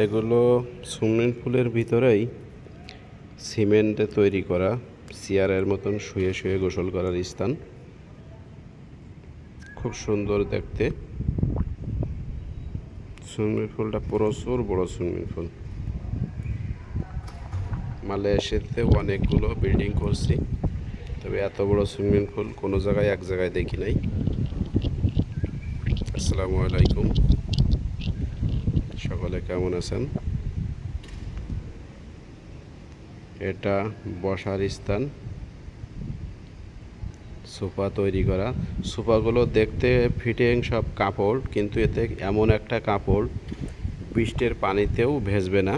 এগুলো সুইমিং পুলের ভিতরেই সিমেন্টে তৈরি করা চেয়ারের মতন শুয়ে শুয়ে গোসল করার স্থান। খুব সুন্দর দেখতে। সুইমিং পুলটা প্রচুর বড় সুইমিং পুল। মালয়েশিয়াতে অনেকগুলো বিল্ডিং করছি, তবে এত বড় সুইমিং পুল কোনো জায়গায় এক জায়গায় দেখি নাই। আসসালামু আলাইকুম। সকলে কেমন আছেন? এটা বসার স্থান। সোফা তৈরি করা। সোফাগুলো দেখতে ফিটিং সব কাপড়, কিন্তু এতে এমন একটা কাপড় বৃষ্টির পানিতেও ভেজবে না।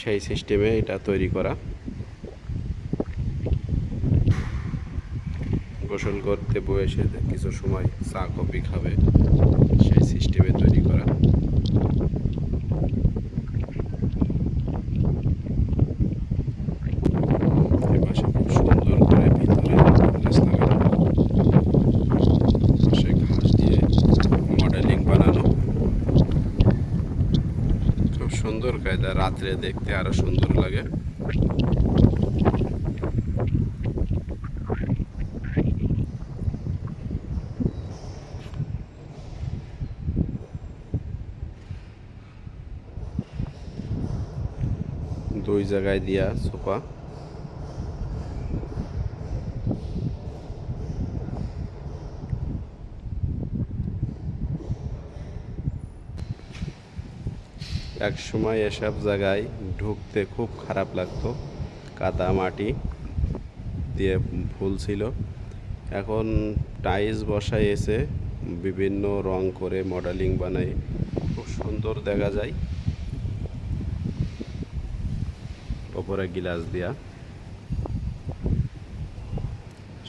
সেই সিস্টেমে এটা তৈরি করা। গোসল করতে বসে কিছু সময় চা, কফি খাবে সেই সিস্টেমে তৈরি করা এপাশে খুব সুন্দর করে ভিতরে গাছ লাগানো পাশে ঘাস দিয়ে মডেলিং বানানো খুব সুন্দর কায়দা রাত্রে দেখতে আরও সুন্দর লাগে। দুই জায়গায় দিয়া সোফা। এক সময় এসব জায়গায় ঢুকতে খুব খারাপ লাগতো। কাদা মাটি দিয়ে ফুল ছিল। এখন টাইলস বসায় এসে বিভিন্ন রং করে মডেলিং বানাই। খুব সুন্দর দেখা যায়। ওপরে গিলাস দেয়া।